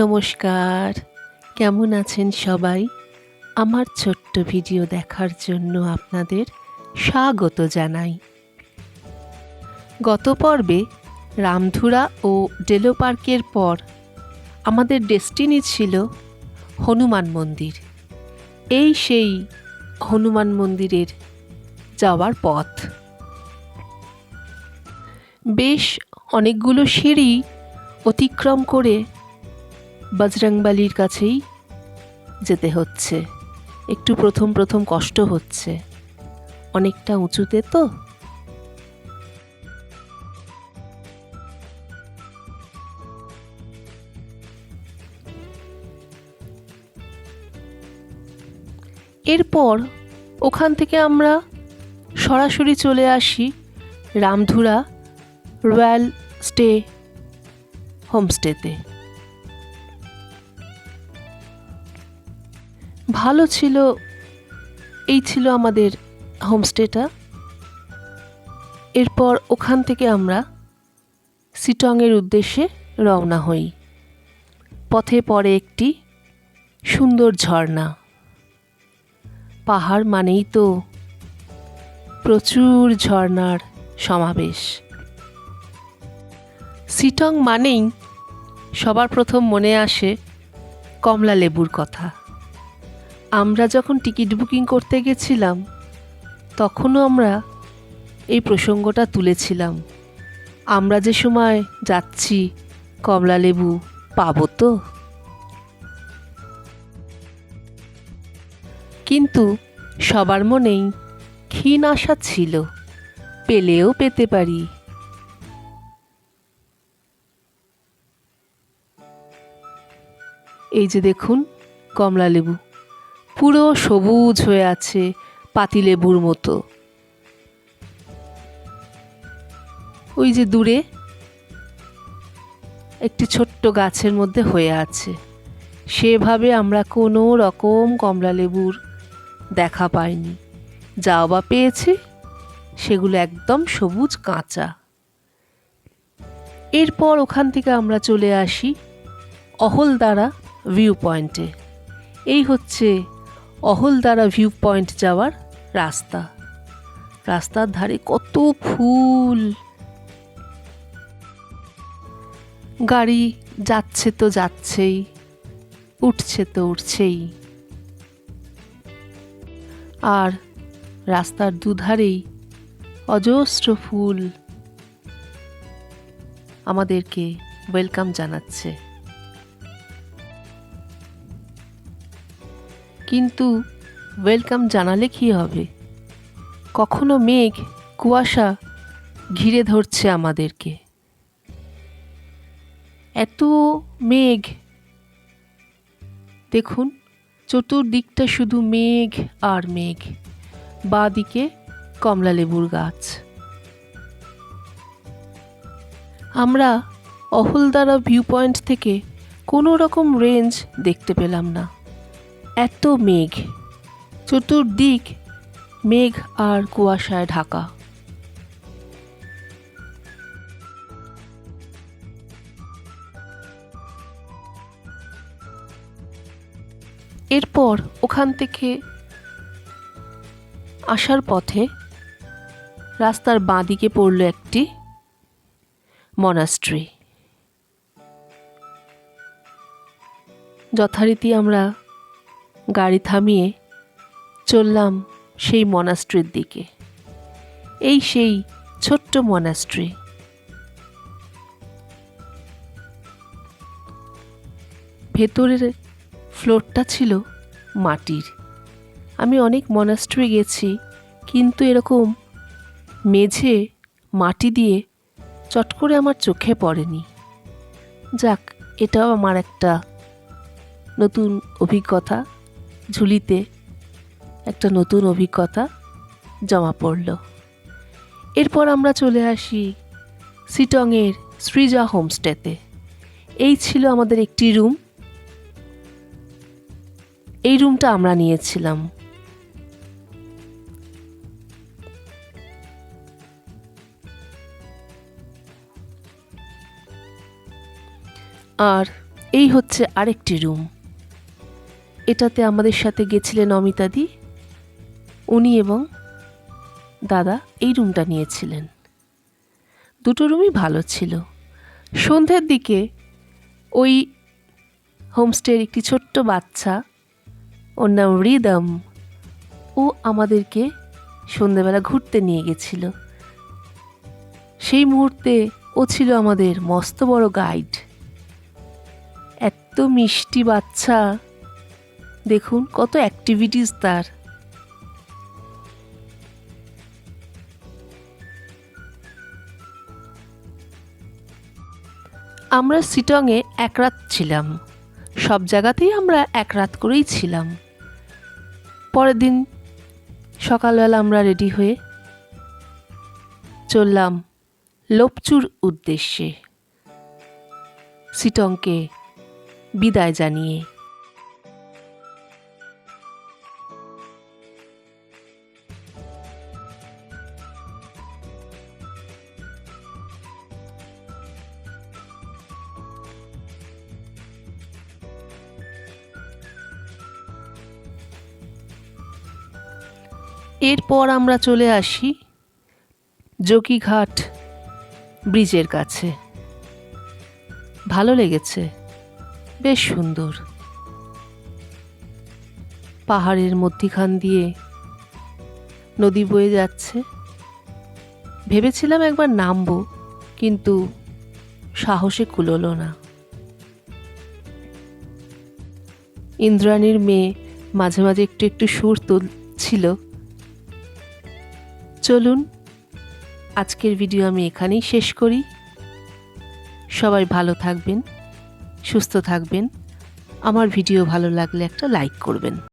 নমস্কার। কেমন আছেন সবাই? আমার ছোট্ট ভিডিও দেখার জন্য আপনাদের স্বাগত জানাই। গত পর্বে রামধুরা ও ডেলো পার্কের পর আমাদের ডেস্টিনি ছিল হনুমান মন্দির। এই সেই হনুমান মন্দিরের যাওয়ার পথ। বেশ অনেকগুলো সিঁড়ি অতিক্রম করে বজরংবালির কাছেই যেতে হচ্ছে। একটু প্রথম প্রথম কষ্ট হচ্ছে। অনেকটা উঁচুতে তো। এরপর ওখান থেকে আমরা সরাসরি চলে আসি রামধুরা রয়্যাল স্টে হোমস্টেতে। ভালো ছিল, এই ছিল আমাদের হোমস্টেটা। এরপর ওখান থেকে আমরা সিটংয়ের উদ্দেশ্যে রওনা হই। পথে পড়ে একটি সুন্দর ঝর্ণা। পাহাড় মানেই তো প্রচুর ঝর্ণার সমাবেশ। সিটং মানেই সবার প্রথম মনে আসে কমলা লেবুর কথা। আমরা যখন টিকিট বুকিং করতে গেছিলাম, তখনও আমরা এই প্রসঙ্গটা তুলেছিলাম। আমরা যে সময় যাচ্ছি, কমলা লেবু পাবো তো? কিন্তু সবার মনেই ক্ষীণ আশা ছিল, পেলেও পেতে পারি। এই যে দেখুন, কমলা লেবু। পুরো সবুজ হয়ে আছে পাতিলেবুর মতো। ওই যে দূরে একটি ছোট্ট গাছের মধ্যে হয়ে আছে। সেভাবে আমরা কোনো রকম কমলা লেবুর দেখা পাইনি। যাও বা পেয়েছি, সেগুলো একদম সবুজ কাঁচা। এরপর ওখান থেকে আমরা চলে আসি অহলদারা ভিউ পয়েন্টে এই হচ্ছে অহলদারা ভিউ পয়েন্ট যাওয়ার রাস্তা। রাস্তার ধারে কত ফুল। গাড়ি যাচ্ছে তো যাচ্ছেই, উঠছে তো উঠছেই। আর রাস্তার দুধারেই অজস্র ফুল আমাদেরকে ওয়েলকাম জানাচ্ছে। কিন্তু ওয়েলকাম জানালে কী হবে? কখনো মেঘ, কুয়াশা ঘিরে ধরছে আমাদেরকে। এত মেঘ। দেখুন, চতুর্দিকটা শুধু মেঘ আর মেঘ। বাঁ দিকে কমলা লেবুর গাছ। আমরা অহলদারা ভিউ পয়েন্ট থেকে কোনো রকম রেঞ্জ দেখতে পেলাম না। এত মেঘ। চতুর্দিক মেঘ আর কুয়াশায় ঢাকা। এরপর ওখান থেকে আসার পথে রাস্তার বাঁদিকে পড়ল একটি মনাস্ট্রি যথারীতি আমরা গাড়ি থামিয়ে চললাম সেই মনাস্ট্রির দিকে। এই সেই ছোট্ট মনাস্ট্রি। ভেতরের ফ্লোরটা ছিল মাটির। আমি অনেক মনাস্ট্রি গেছি, কিন্তু এরকম মেঝে মাটি দিয়ে চট করে আমার চোখে পড়েনি। যাক, এটাও আমার একটা নতুন অভিজ্ঞতা। ঝুলিতে একটা নতুন অভিজ্ঞতা জমা পড়ল। এরপর আমরা চলে আসি সিটংয়ের সৃজা হোমস্টেতে। এই ছিল আমাদের একটি রুম। এই রুমটা আমরা নিয়েছিলাম। আর এই হচ্ছে আরেকটি রুম। এটাতে আমাদের সাথে গেছিলেন অমিতাদি। উনি এবং দাদা এই রুমটা নিয়েছিলেন। দুটো রুমই ভালো ছিল। সন্ধ্যের দিকে ওই হোমস্টের একটি ছোট্ট বাচ্চা, ওর নাম রিদম, ও আমাদেরকে সন্ধ্যেবেলা ঘুরতে নিয়ে গেছিল। সেই মুহূর্তে ও ছিল আমাদের মস্ত বড় গাইড। এত মিষ্টি বাচ্চা দেখুন, কত অ্যাক্টিভিটিস তার। আমরা সিটংয়ে এক রাত ছিলাম। সব জায়গাতেই আমরা এক রাত করেই ছিলাম। পরের দিন সকালবেলা আমরা রেডি হয়ে চললাম লোপচুর উদ্দেশ্যে। সিটংকে বিদায় জানিয়ে। এরপর আমরা চলে আসি জকিঘাট ব্রিজের কাছে। ভালো লেগেছে, বেশ সুন্দর। পাহাড়ের মধ্যিখান দিয়ে নদী বয়ে যাচ্ছে। ভেবেছিলাম একবার নামবো, কিন্তু সাহসে কুলোলো না। ইন্দ্রাণীর মেয়ে মাঝে মাঝে একটু একটু সুর তুলছিল চলুন, আজকের ভিডিও আমি এখানেই শেষ করি। সবাই ভালো থাকবেন, সুস্থ থাকবেন। আমার ভিডিও ভালো লাগলে একটা লাইক করবেন।